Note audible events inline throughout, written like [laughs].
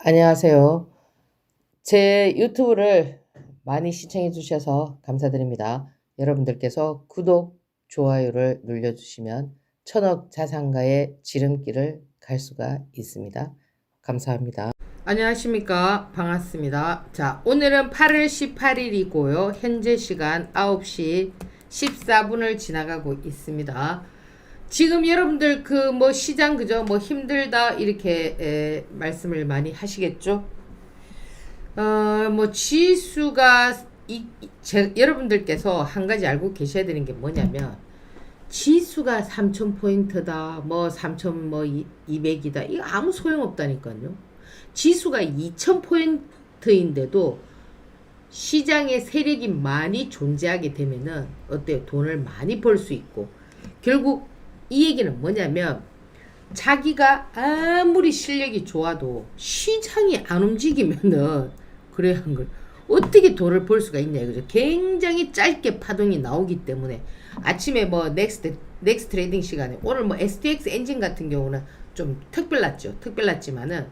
안녕하세요. 제 유튜브를 많이 시청해 주셔서 감사드립니다. 여러분들께서 구독, 좋아요를 눌러주시면 천억 자산가의 지름길을 갈 수가 있습니다. 감사합니다. 안녕하십니까. 반갑습니다. 자, 오늘은 8월 18일이고요. 현재 시간 9시 14분을 지나가고 있습니다. 지금 여러분들 그 뭐 시장 그죠? 뭐 힘들다 이렇게 에, 말씀을 많이 하시겠죠? 어, 뭐 지수가 이, 이- 제, 여러분들께서 한 가지 알고 계셔야 되는 게 뭐냐면 지수가 3,000포인트다, 뭐 3,000, 뭐 200이다. 이거 아무 소용 없다니까요. 지수가 2,000포인트인데도 시장에 세력이 많이 존재하게 되면은 어때요? 돈을 많이 벌 수 있고 결국 이 얘기는 뭐냐면 자기가 아무리 실력이 좋아도 시장이 안 움직이면은 그래야 한걸 어떻게 돈을 벌 수가 있냐 이거죠. 굉장히 짧게 파동이 나오기 때문에 아침에 뭐 넥스트 넥스트 트레이딩 시간에 오늘 뭐 STX 엔진 같은 경우는 좀 특별났죠. 특별났지만은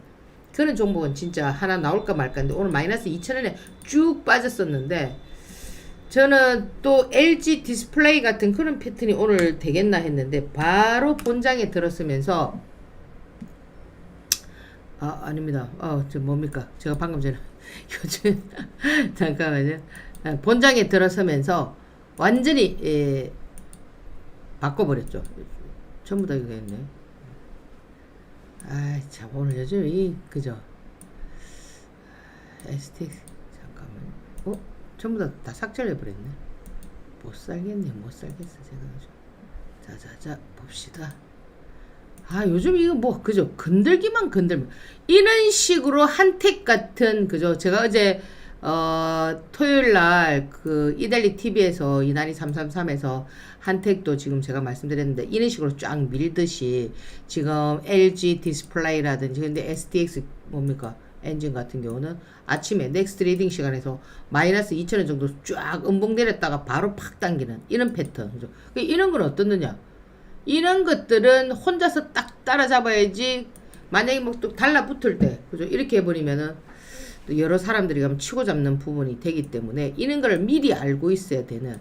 그런 종목은 진짜 하나 나올까 말까인데 오늘 마이너스 2천원에 쭉 빠졌었는데 저는 또 LG 디스플레이 같은 그런 패턴이 오늘 되겠나 했는데 바로 본장에 들었으면서 아 아닙니다. 아저 뭡니까? 제가 방금 전에 [laughs] 요즘 [laughs] 잠깐만요. 아, 본장에 들어서면서 완전히 예, 바꿔버렸죠. 전부 다 이거 했네. 아참 오늘 요즘 이 그죠? STX 잠깐만. 어? 전부 다, 다 삭제를 해버렸네. 못 살겠네, 못 살겠어, 제가 요즘. 자자 자, 봅시다. 아, 요즘 이거 뭐, 그죠? 건들기만 건들면. 이런 식으로 한택 같은, 그죠? 제가 어제, 어, 토요일 날, 그, 이달리 TV에서, 이날이 333에서 한택도 지금 제가 말씀드렸는데, 이런 식으로 쫙 밀듯이, 지금 LG 디스플레이라든지, 근데 STX 뭡니까? 엔진 같은 경우는 아침에 넥스트 리딩 시간에서 마이너스 2천원 정도 쫙 음봉 내렸다가 바로 팍 당기는 이런 패턴. 그죠? 그 이런 건 어떻느냐? 이런 것들은 혼자서 딱 따라잡아야지 만약에 뭐또 달라붙을 때 그죠? 이렇게 해버리면은 또 여러 사람들이 가면 치고 잡는 부분이 되기 때문에 이런 걸 미리 알고 있어야 되는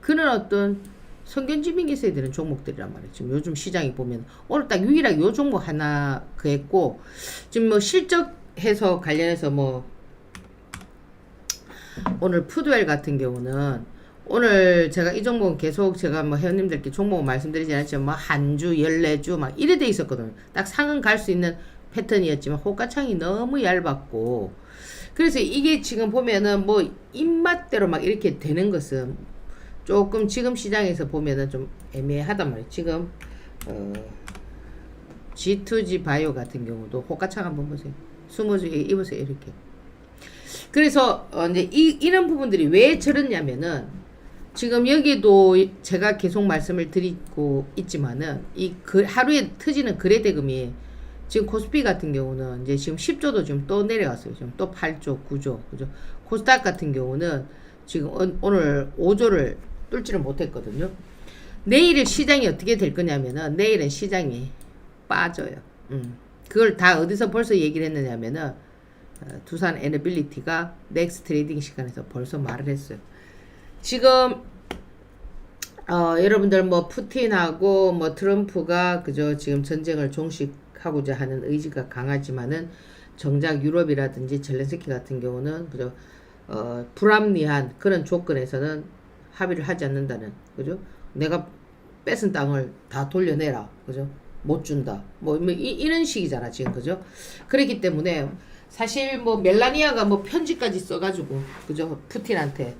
그런 어떤 성견지명이 있어야 되는 종목들이란 말이에요. 지금 요즘 시장이 보면 오늘 딱 유일하게 요 종목 하나 그 했고 지금 뭐 실적 해서 관련해서 뭐 오늘 푸드웰 같은 경우는 오늘 제가 이 종목은 계속 제가 뭐 회원님들께 종목을 말씀드리지 않았지만 뭐 한 주, 열네 주 막 이래 돼 있었거든요. 딱 상은 갈 수 있는 패턴이었지만 호가창이 너무 얇았고 그래서 이게 지금 보면은 뭐 입맛대로 막 이렇게 되는 것은 조금 지금 시장에서 보면은 좀 애매하단 말이에요. 지금 어 G2G 바이오 같은 경우도 호가창 한번 보세요. 숨어주 입으세요 이렇게. 그래서 어 이제 이 이런 부분들이 왜 저렇냐면은 지금 여기도 제가 계속 말씀을 드리고 있지만은 이 그 하루에 터지는 거래 대금이 지금 코스피 같은 경우는 이제 지금 10조도 지금 또 내려갔어요. 지금 또 8조, 9조, 그죠? 코스닥 같은 경우는 지금 오- 오늘 5조를 뚫지를 못했거든요. 내일 시장이 어떻게 될 거냐면은 내일은 시장이 빠져요. 음. 그걸 다 어디서 벌써 얘기를 했느냐면은 어, 두산 에너빌리티가 넥스트 트레이딩 시간에서 벌써 말을 했어요. 지금 어, 여러분들 뭐 푸틴하고 뭐 트럼프가 그저 지금 전쟁을 종식하고자 하는 의지가 강하지만은 정작 유럽이라든지 젤렌스키 같은 경우는 그저 어, 불합리한 그런 조건에서는 합의를 하지 않는다는 그죠? 내가 뺏은 땅을 다 돌려내라 그죠? 못 준다 뭐, 뭐 이, 이런 식이잖아 지금 그죠? 그렇기 때문에 사실 뭐 멜라니아가 뭐 편지까지 써가지고 그죠? 푸틴한테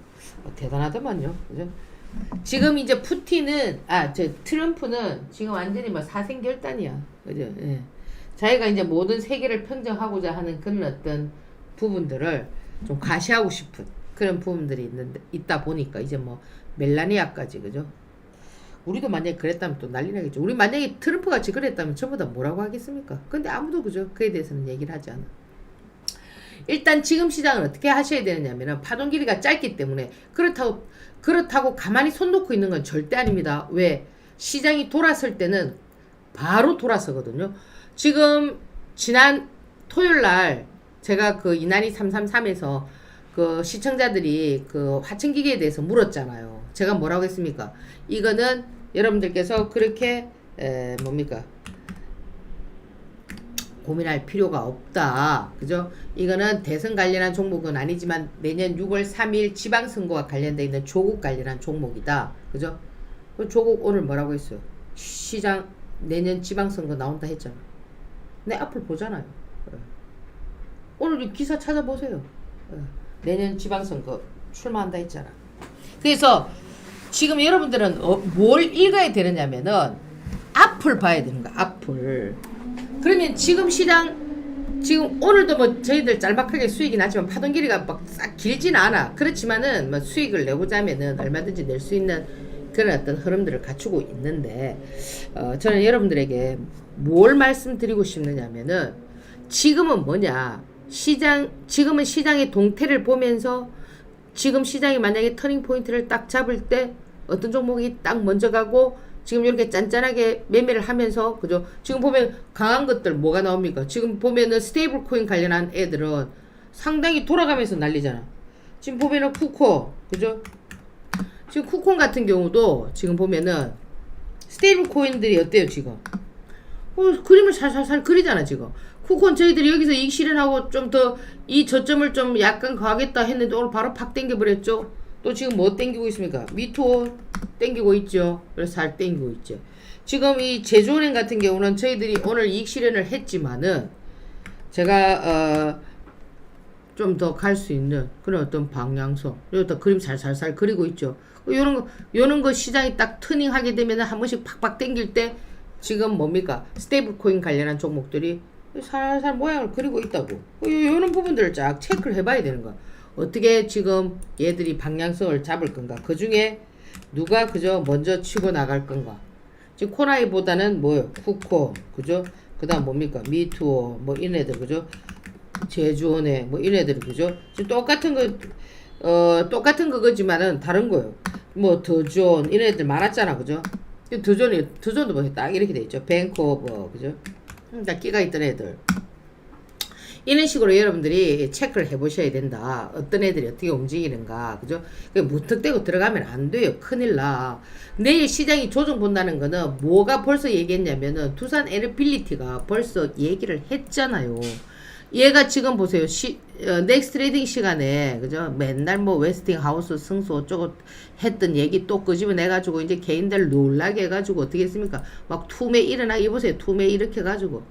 어, 대단하더만요 그죠? 지금 이제 푸틴은 아저 트럼프는 지금 완전히 뭐 사생결단이야 그죠? 예. 자기가 이제 모든 세계를 평정하고자 하는 그런 어떤 부분들을 좀 과시하고 싶은 그런 부분들이 있는데 있다 보니까 이제 뭐 멜라니아까지 그죠? 우리도 만약에 그랬다면 또 난리 나겠죠. 우리 만약에 트럼프 같이 그랬다면 전부 다 뭐라고 하겠습니까? 근데 아무도 그죠? 그에 대해서는 얘기를 하지 않아. 일단 지금 시장은 어떻게 하셔야 되느냐면은 파동 길이가 짧기 때문에 그렇다고 그렇다고 가만히 손 놓고 있는 건 절대 아닙니다. 왜? 시장이 돌았을 때는 바로 돌아서거든요. 지금 지난 토요일 날 제가 그 이난이 333에서 그 시청자들이 그 화천기계에 대해서 물었잖아요. 제가 뭐라고 했습니까? 이거는 여러분들께서 그렇게 에, 뭡니까? 고민할 필요가 없다. 그죠? 이거는 대선 관련한 종목은 아니지만 내년 6월 3일 지방선거와 관련돼 있는 조국 관련한 종목이다. 그죠? 그 조국 오늘 뭐라고 했어요? 시장 내년 지방선거 나온다 했잖아. 내 앞을 보잖아요. 예. 오늘 이 기사 찾아보세요. 예. 내년 지방선거 출마한다 했잖아. 그래서 지금 여러분들은 어, 뭘 읽어야 되느냐면은 앞을 봐야 되는 거야. 앞을. 그러면 지금 시장 지금 오늘도 뭐 저희들 짤막하게 수익이 나지만 파동 길이가 막 싹 길진 않아. 그렇지만은 뭐 수익을 내고자면은 얼마든지 낼 수 있는 그런 어떤 흐름들을 갖추고 있는데 어, 저는 여러분들에게 뭘 말씀드리고 싶느냐면은 지금은 뭐냐 시장 지금은 시장의 동태를 보면서 지금 시장이 만약에 터닝 포인트를 딱 잡을 때 어떤 종목이 딱 먼저 가고 지금 이렇게 짠짠하게 매매를 하면서 그죠? 지금 보면 강한 것들 뭐가 나옵니까? 지금 보면은 스테이블 코인 관련한 애들은 상당히 돌아가면서 난리잖아. 지금 보면은 쿠코 그죠? 지금 쿠콘 같은 경우도 지금 보면은 스테이블 코인들이 어때요 지금? 어, 그림을 살살살 그리잖아 지금. 쿠콘 저희들이 여기서 이익 실현하고 좀 더 이 저점을 좀 약간 가겠다 했는데 오늘 바로 팍 땡겨버렸죠. 또 지금 뭐 땡기고 있습니까? 미투어 땡기고 있죠. 그래서 잘 땡기고 있죠. 지금 이 제주은행 같은 경우는 저희들이 오늘 이익 실현을 했지만은 제가 어, 좀 더 갈 수 있는 그런 어떤 방향성 또 그림 살살살 그리고 있죠. 요런 거 요런 거 시장이 딱 터닝하게 되면 한 번씩 팍팍 땡길 때 지금 뭡니까 스테이블 코인 관련한 종목들이 살살 모양을 그리고 있다고 요, 요런 부분들을 쫙 체크를 해봐야 되는 거야. 어떻게 지금 얘들이 방향성을 잡을 건가? 그 중에 누가 그저 먼저 치고 나갈 건가? 지금 코나이보다는 뭐요? 쿠코, 그죠? 그 다음 뭡니까? 미투어, 뭐, 이네들, 그죠? 제주원에, 뭐, 이네들, 그죠? 지금 똑같은 거, 어, 똑같은 그거지만은 다른 거요. 뭐, 더존, 이네들 많았잖아, 그죠? 이 더존이, 더존도 뭐, 딱 이렇게 돼 있죠. 뱅코버, 그죠? 음, 다 끼가 있던 애들. 이런 식으로 여러분들이 체크를 해보셔야 된다. 어떤 애들이 어떻게 움직이는가. 그죠? 그 무턱대고 들어가면 안 돼요. 큰일 나. 내일 시장이 조정 본다는 거는 뭐가 벌써 얘기했냐면은 두산 에너빌리티가 벌써 얘기를 했잖아요. 얘가 지금 보세요. 시, 어, 넥스트 트레이딩 시간에, 그죠? 맨날 뭐 웨스팅 하우스 승소 어쩌고 했던 얘기 또 끄집어내가지고 이제 개인들 놀라게 해가지고 어떻게 했습니까? 막 투매 일어나, 이보세요. 투매 이렇게 해가지고.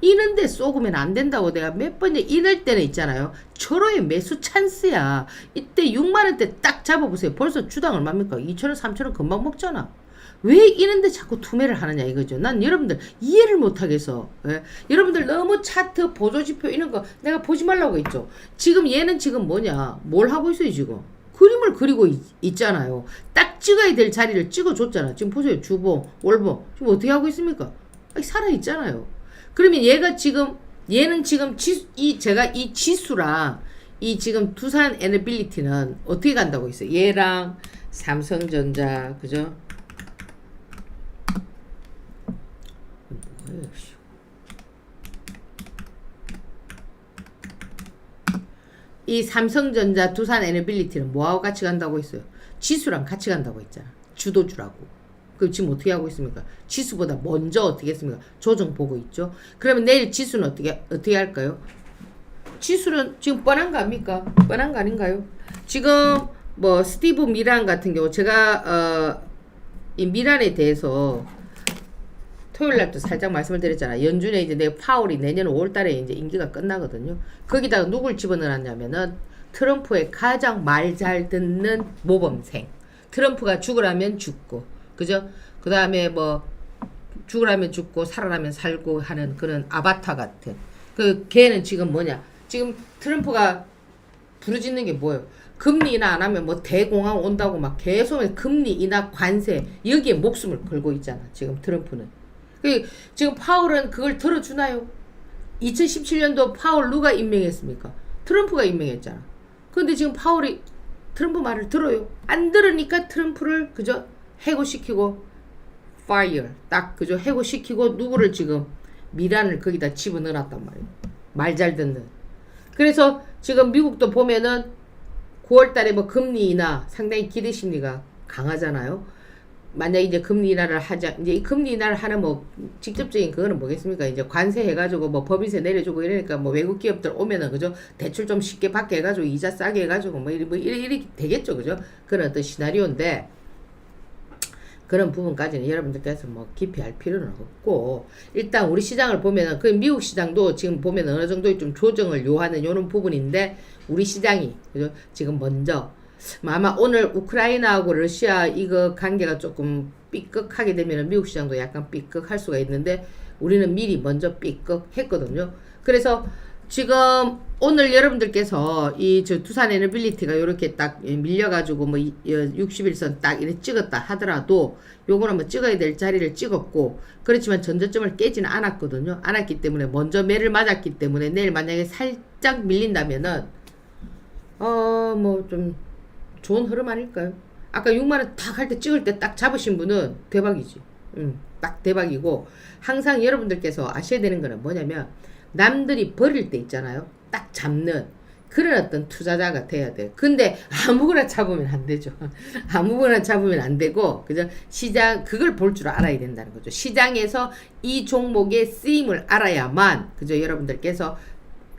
이는데 쏘으면 안 된다고 내가 몇 번에 이럴 때는 있잖아요. 철호의 매수 찬스야. 이때 6만원대 딱 잡아보세요. 벌써 주당 얼마입니까? 2천원, 3천원 금방 먹잖아. 왜 이런데 자꾸 투매를 하느냐 이거죠. 난 여러분들 이해를 못하겠어. 예? 여러분들 너무 차트, 보조지표 이런 거 내가 보지 말라고 했죠. 지금 얘는 지금 뭐냐? 뭘 하고 있어요 지금? 그림을 그리고 있, 잖아요딱 찍어야 될 자리를 찍어줬잖아. 지금 보세요. 주보, 월보. 지금 어떻게 하고 있습니까? 아니, 살아있잖아요. 그러면 얘가 지금 얘는 지금 지, 이 제가 이 지수랑 이 지금 두산 에너빌리티는 어떻게 간다고 했어요? 얘랑 삼성전자 그죠? 뭐예요, 씨. 이 삼성전자 두산 에너빌리티는 뭐하고 같이 간다고 했어요? 지수랑 같이 간다고 했잖아. 주도주라고. 그럼 지금 어떻게 하고 있습니까? 지수보다 먼저 어떻게 했습니까? 조정 보고 있죠. 그러면 내일 지수는 어떻게 어떻게 할까요? 지수는 지금 뻔한 거 아닙니까? 뻔한 거 아닌가요? 지금 뭐 스티브 미란 같은 경우 제가 어, 이 미란에 대해서 토요일 날도 살짝 말씀을 드렸잖아. 연준에 이제 내 파월이 내년 5월 달에 이제 임기가 끝나거든요. 거기다가 누굴 집어넣었냐면은 트럼프의 가장 말 잘 듣는 모범생. 트럼프가 죽으라면 죽고, 그죠? 그 다음에 뭐, 죽으라면 죽고, 살아라면 살고 하는 그런 아바타 같은. 그, 걔는 지금 뭐냐? 지금 트럼프가 부르짖는 게 뭐예요? 금리 인하 안 하면 뭐 대공황 온다고 막 계속 금리 인하 관세, 여기에 목숨을 걸고 있잖아. 지금 트럼프는. 그 지금 파월은 그걸 들어주나요? 2017년도 파월 누가 임명했습니까? 트럼프가 임명했잖아. 근데 지금 파월이 트럼프 말을 들어요. 안 들으니까 트럼프를 그저 해고시키고 fire 딱 그저 해고시키고 누구를 지금 미란을 거기다 집어넣어놨단 말이에요. 말 잘 듣는. 그래서 지금 미국도 보면은 9월 달에 뭐 금리 인하 상당히 기대 심리가 강하잖아요. 만약 이제 금리 인하를 하자 이제 이 금리 인하를 하는 뭐 직접적인 그거는 뭐겠습니까? 이제 관세 해가지고 뭐 법인세 내려주고 이러니까 뭐 외국 기업들 오면은 그죠? 대출 좀 쉽게 받게 해가지고 이자 싸게 해가지고 뭐 이리 뭐 이리 이리 되겠죠 그죠? 그런 어떤 시나리오인데 그런 부분까지는 여러분들께서 뭐 깊이 할 필요는 없고 일단 우리 시장을 보면은 그 미국 시장도 지금 보면 어느 정도 좀 조정을 요하는 요런 부분인데 우리 시장이 그죠? 지금 먼저 뭐 아마 오늘 우크라이나하고 러시아 이거 관계가 조금 삐끗하게 되면 미국 시장도 약간 삐끗할 수가 있는데 우리는 미리 먼저 삐끗했거든요. 그래서 지금 오늘 여러분들께서 이 저 두산 에너빌리티가 이렇게 딱 밀려가지고 뭐 60일선 딱 이렇게 찍었다 하더라도 요거는 뭐 찍어야 될 자리를 찍었고 그렇지만 전저점을 깨지는 않았거든요. 않았기 때문에 먼저 매를 맞았기 때문에 내일 만약에 살짝 밀린다면은 어 뭐 좀 좋은 흐름 아닐까요? 아까 6만 원 딱 할 때 찍을 때 딱 잡으신 분은 대박이지. 음, 딱 대박이고 항상 여러분들께서 아셔야 되는 거는 뭐냐면 남들이 버릴 때 있잖아요. 딱 잡는 그런 어떤 투자자가 돼야 돼. 근데 아무거나 잡으면 안 되죠. [laughs] 아무거나 잡으면 안 되고, 그죠? 시장, 그걸 볼 줄 알아야 된다는 거죠. 시장에서 이 종목의 쓰임을 알아야만, 그죠? 여러분들께서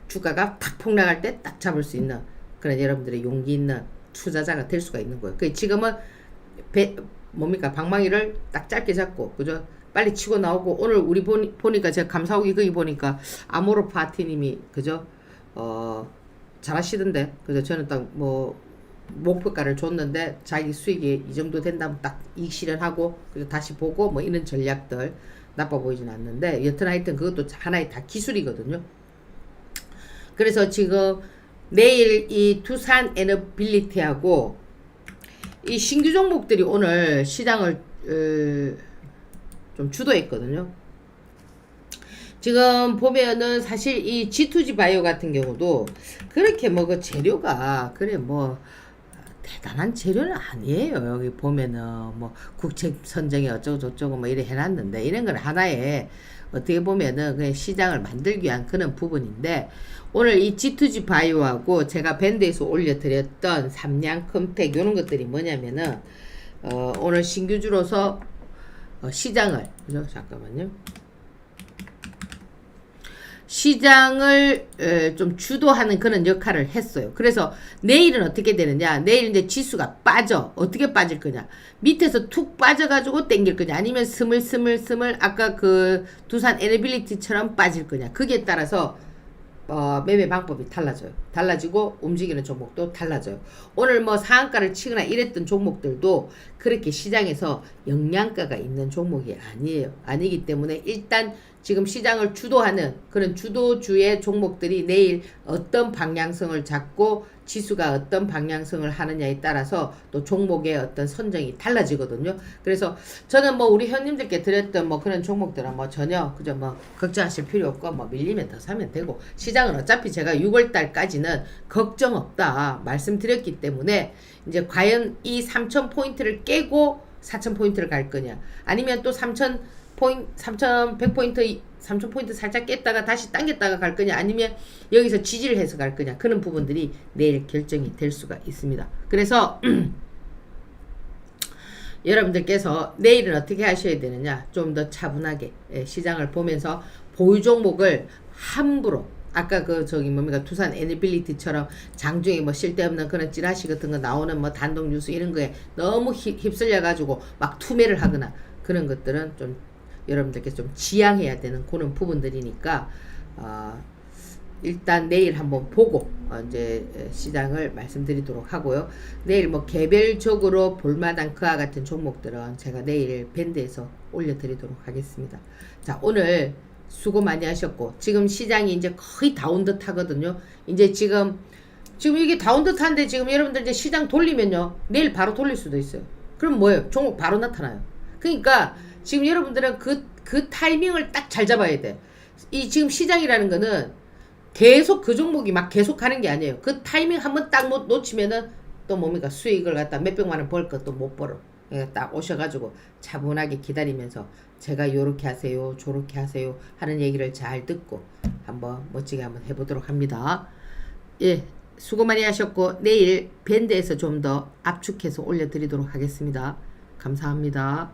주가가 탁 폭락할 때 딱 잡을 수 있는 그런 여러분들의 용기 있는 투자자가 될 수가 있는 거예요. 그 지금은 배, 뭡니까? 방망이를 딱 짧게 잡고, 그죠? 빨리 치고 나오고, 오늘 우리 보니, 보니까 제가 감사하기 거기 보니까 아모로 파티님이, 그죠? 어, 잘하시던데. 그래서 저는 딱 뭐, 목표가를 줬는데 자기 수익이 이 정도 된다면 딱 이익 실현하고 그리고 다시 보고 뭐 이런 전략들 나빠 보이진 않는데 여튼 하여튼 그것도 하나의 다 기술이거든요. 그래서 지금 내일 이 두산 에너빌리티하고 이 신규 종목들이 오늘 시장을 어, 좀 주도했거든요. 지금 보면은 사실 이 G2G 바이오 같은 경우도 그렇게 뭐 그 재료가 그래 뭐 대단한 재료는 아니에요. 여기 보면은 뭐 국책 선정이 어쩌고 저쩌고 뭐 이래 해놨는데 이런 건 하나의 어떻게 보면은 그냥 시장을 만들기 위한 그런 부분인데 오늘 이 G2G 바이오하고 제가 밴드에서 올려드렸던 삼양 컴팩 이런 것들이 뭐냐면은 어 오늘 신규주로서 어 시장을 그죠 잠깐만요. 시장을 에, 좀 주도하는 그런 역할을 했어요. 그래서 내일은 어떻게 되느냐? 내일 이제 지수가 빠져. 어떻게 빠질 거냐? 밑에서 툭 빠져가지고 땡길 거냐? 아니면 스물스물스물 아까 그 두산 에너빌리티처럼 빠질 거냐? 그게 따라서 어, 매매 방법이 달라져요. 달라지고 움직이는 종목도 달라져요. 오늘 뭐 상한가를 치거나 이랬던 종목들도 그렇게 시장에서 영양가가 있는 종목이 아니에요. 아니기 때문에 일단 지금 시장을 주도하는 그런 주도주의 종목들이 내일 어떤 방향성을 잡고 지수가 어떤 방향성을 하느냐에 따라서 또 종목의 어떤 선정이 달라지거든요. 그래서 저는 뭐 우리 현님들께 드렸던 뭐 그런 종목들은 뭐 전혀 그저 뭐 걱정하실 필요 없고 뭐 밀리면 더 사면 되고 시장은 어차피 제가 6월 달까지는 걱정 없다 말씀드렸기 때문에 이제 과연 이 3천 포인트를 깨고 4천 포인트를 갈 거냐 아니면 또 3천 포인트 3,100포인트 3,000포인트 살짝 깼다가 다시 당겼다가 갈 거냐 아니면 여기서 지지를 해서 갈 거냐 그런 부분들이 내일 결정이 될 수가 있습니다. 그래서 [clears throat] 여러분들께서 내일은 어떻게 하셔야 되느냐 좀 더 차분하게 예, 시장을 보면서 보유 종목을 함부로 아까 그 저기 뭡니까 두산 에너빌리티처럼 장중에 뭐 쓸데없는 그런 찌라시 같은 거 나오는 뭐 단독 뉴스 이런 거에 너무 휩, 휩쓸려 가지고 막 투매를 하거나 그런 것들은 좀 여러분들께 좀 지양해야 되는 그런 부분들이니까 어, 일단 내일 한번 보고 어, 이제 시장을 말씀드리도록 하고요. 내일 뭐 개별적으로 볼만한 그와 같은 종목들은 제가 내일 밴드에서 올려드리도록 하겠습니다. 자 오늘 수고 많이 하셨고 지금 시장이 이제 거의 다운 듯 하거든요. 이제 지금 지금 이게 다운 듯한데 지금 여러분들 이제 시장 돌리면요 내일 바로 돌릴 수도 있어요. 그럼 뭐예요? 종목 바로 나타나요. 그러니까 지금 여러분들은 그, 그 타이밍을 딱 잘 잡아야 돼. 이 지금 시장이라는 거는 계속 그 종목이 막 계속 가는 게 아니에요. 그 타이밍 한번 딱못 놓치면은 또 뭡니까 수익을 갖다 몇백만 원 벌 것도 못 벌어. 예, 딱 오셔가지고 차분하게 기다리면서 제가 요렇게 하세요, 저렇게 하세요 하는 얘기를 잘 듣고 한번 멋지게 한번 해보도록 합니다. 예, 수고 많이 하셨고 내일 밴드에서 좀 더 압축해서 올려드리도록 하겠습니다. 감사합니다.